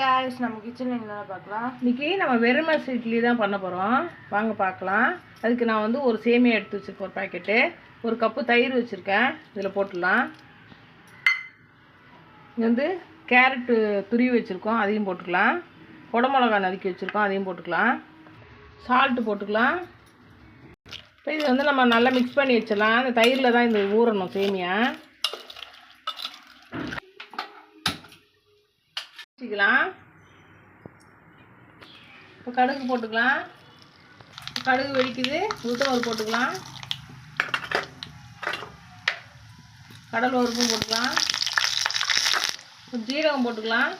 Guys நம்ம kitchen என்ன பார்க்கலாம்? இன்னைக்கு நம்ம வெறுமஸ் இட்லி தான் பண்ண போகிறோம் வாங்க பார்க்கலாம். அதுக்கு நான் வந்து ஒரு சேமியா எடுத்து வச்சுருக்கேன் ஒரு பாக்கெட்டு ஒரு கப்பு தயிர் வச்சுருக்கேன். இதில் போட்டுடலாம். இங்கே வந்து கேரட்டு துருவி வச்சுருக்கோம். அதையும் போட்டுக்கலாம். குடமிளகா நறுக்கி வச்சுருக்கோம். அதையும் போட்டுக்கலாம். சால்ட்டு போட்டுக்கலாம். இப்போ இது வந்து நம்ம நல்லா மிக்ஸ் பண்ணி வச்சிடலாம். அந்த தயிரில் தான் இந்த ஊறணும் சேமியா. வச்சுக்கலாம். இப்போ கடுகு போட்டுக்கலாம். கடுகு வெடிக்குது. உளுத்தம்பருப்பு போட்டுக்கலாம். கடல் உருப்பும் போட்டுக்கலாம். ஜீரகம் போட்டுக்கலாம்.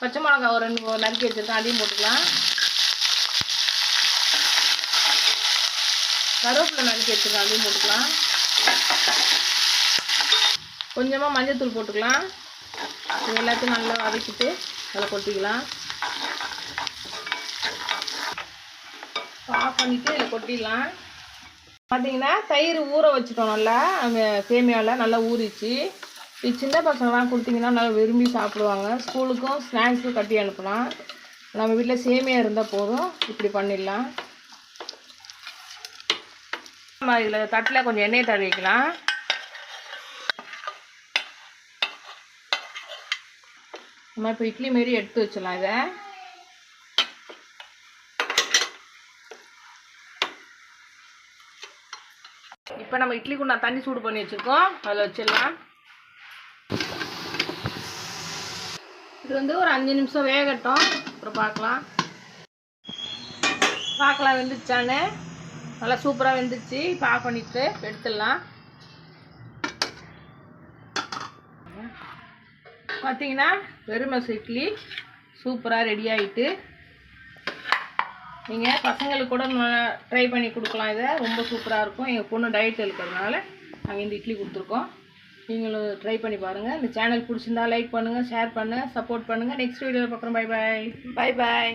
பச்சை மிளகா ஒரு ரெண்டு நறுக்கி வச்சுருக்கேன். அதையும் போட்டுக்கலாம். கருவேப்பிலை நறுக்கி வச்சுருக்கேன். அதையும் போட்டுக்கலாம். கொஞ்சமாக மஞ்சத்தூள் போட்டுக்கலாம். இது எல்லாத்தையும் நல்லா வதக்கிட்டு அதில் கொட்டிக்கலாம். ஆஃப் பண்ணிவிட்டு இதில் கொட்டிடலாம். பார்த்தீங்கன்னா தயிர் ஊற வச்சுட்டோம் நல்லா. அங்கே சேமியாவில் நல்லா ஊறிச்சு. இது சின்ன பசங்களாம் கொடுத்தீங்கன்னா நல்லா விரும்பி சாப்பிடுவாங்க. ஸ்கூலுக்கும் ஸ்நாக்ஸுக்கும் கட்டி அனுப்பலாம். நம்ம வீட்டில் சேமியா இருந்தால் போதும். இப்படி பண்ணிடலாம். நம்ம இதில் தட்டில் கொஞ்சம் எண்ணெயை தடவிக்கலாம். நம்ம இப்போ இட்லி மாரி எடுத்து வச்சிடலாம் இதை. இப்போ நம்ம இட்லி குண்டா தண்ணி சூடு பண்ணி வச்சுருக்கோம். அதில் வச்சிடலாம். இது வந்து ஒரு அஞ்சு நிமிஷம் வேகட்டும். அப்புறம் பார்க்கலாம். பார்க்கலாம் வெந்துச்சான்னு நல்லா சூப்பராக வெந்துச்சு இப்போ ஆஃப் பண்ணிட்டு எடுத்துடலாம். பார்த்தீங்கன்னா வெறுமஸ் இட்லி சூப்பராக ரெடி ஆகிட்டு நீங்கள் பசங்களுக்கு கூட ட்ரை பண்ணி கொடுக்கலாம் இதை. ரொம்ப சூப்பராக இருக்கும். எங்கள் பொண்ணு டயட் இருக்கிறதுனால நாங்கள் இந்த இட்லி கொடுத்துருக்கோம். நீங்களும் ட்ரை பண்ணி பாருங்கள் இந்த சேனல் பிடிச்சிருந்தா லைக் பண்ணுங்கள் ஷேர் பண்ணுங்கள் சப்போர்ட் பண்ணுங்கள் நெக்ஸ்ட் வீடியோவில் பார்க்குறோம். Bye bye bye bye